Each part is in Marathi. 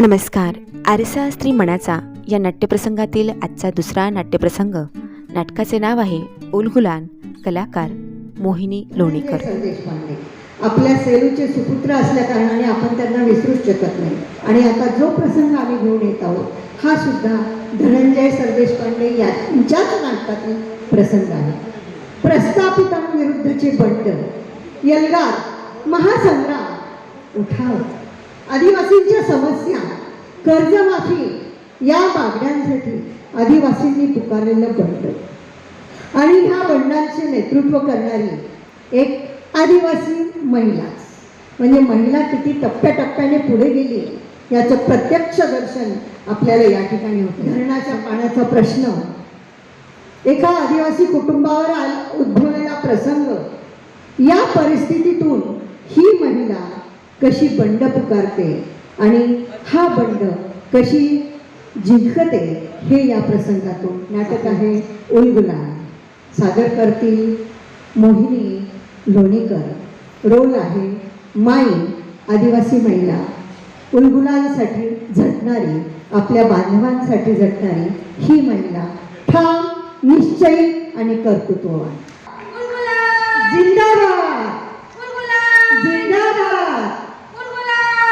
नमस्कार. आरसा स्त्री मनाचा या नाट्यप्रसंगातील आजचा दुसरा नाट्यप्रसंग. नाटकाचे नाव आहे उलगुलान कलाकार मोहिनी लोणीकर. देशपांडे आपल्या सेलूचे सुपुत्र असल्या कारणाने आपण त्यांना विसरूच शकत नाही. आणि आता जो प्रसंग आम्ही घेऊन येत आहोत हा सुद्धा धनंजय सरदेशपांडे यांच्याच नाटकातील प्रसंग आहे. प्रस्थापितांविरुद्धचे बंड यलगार महासंग्राम उठाव. आदिवासींच्या समस्या कर्जमाफी या मागण्यांसाठी आदिवासींनी पुकारलेलं बंड. आणि ह्या बंडांचे नेतृत्व करणारी एक आदिवासी महिला म्हणजे महिला किती टप्प्याटप्प्याने पुढे गेली याचं प्रत्यक्ष दर्शन आपल्याला या ठिकाणी होतं. धरणाच्या पाण्याचा प्रश्न. एका आदिवासी कुटुंबावर आल- उद्भवलेला प्रसंग या परिस्थितीतून ही महिला कशी बंड पुकारते आणि हा बंड कशी जिंकते हे या प्रसंगातून नाटक आहे उलगुलान सादर करतील मोहिनी लोणीकर. रोल आहे माई आदिवासी महिला. उलगुलांसाठी झटणारी आपल्या बांधवांसाठी झटणारी ही महिला ठाम निश्चयी आणि कर्तृत्ववान. जिंदाबाद जिंदाबाद नाही जगलं हे आंदोलन आता मागं घेऊन चालणार नाही जगणं लय भोगले आम्ही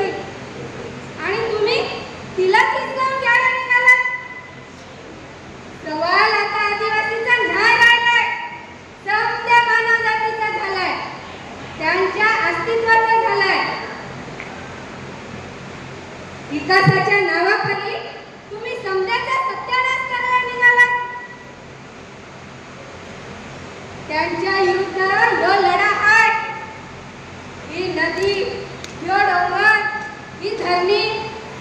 नदीसाठी आणि तुम्ही तिला हिसकावून घ्यायला निघालात. सवाल आता आदिवासींचा नाही राहिलाय. समत्या मानव जातीचा झालाय. त्यांच्या अस्तित्वाचा झालाय. विकासाच्या नावाखाली तुम्ही समजाचा सत्यानाश करायला निघालात. त्यांच्या विरुद्ध ह्यो लढा आहे ही नदी ह्यो डोंगर ही धरणी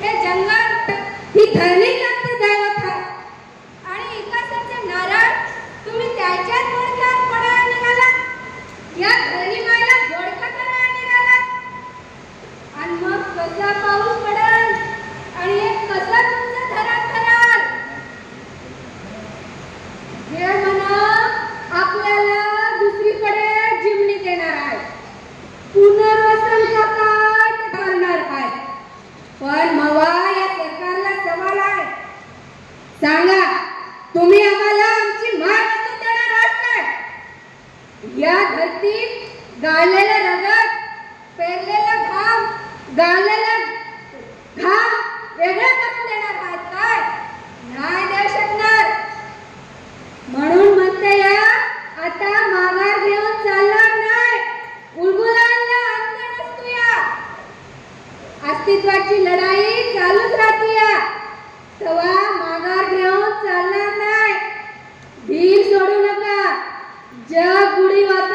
हे जंगल ही धरणी आमचं दैवत. आहे आणि विकासाचे नारळ तुम्ही त्याच्याच बोडक्यात पडायला निघाला. या धरणी मायला बोडका करायला निघाला. आणि मग कसा पाऊस पडेल? आणि हे कसं तुमचं धरण कराल हे म्हणा आपल्याला दुसरीकडे जिमणी देणार आहे पुनर्वसन का काय ते करणार आहे पण मवा या सरकारला सवाल आहे सांगा तुम्ही आम्हाला आमची माग वाचून देणार आहात काय या धरतीत गाळलेलं रगत पेरलेलं घाम गाळलेलं घाम वेगळं करून देणार आहात काय? नाही देऊ शकणार. म्हणून म्हणते या आता माघार घेऊन चालणार नाही. उलगुलांना अंत नसतो या. अस्तित्वाची लढाई चालूच राहते या. तेव्हा माघार घेऊन चालणार नाही. धीर सोडू नका. जग गुढी वाचू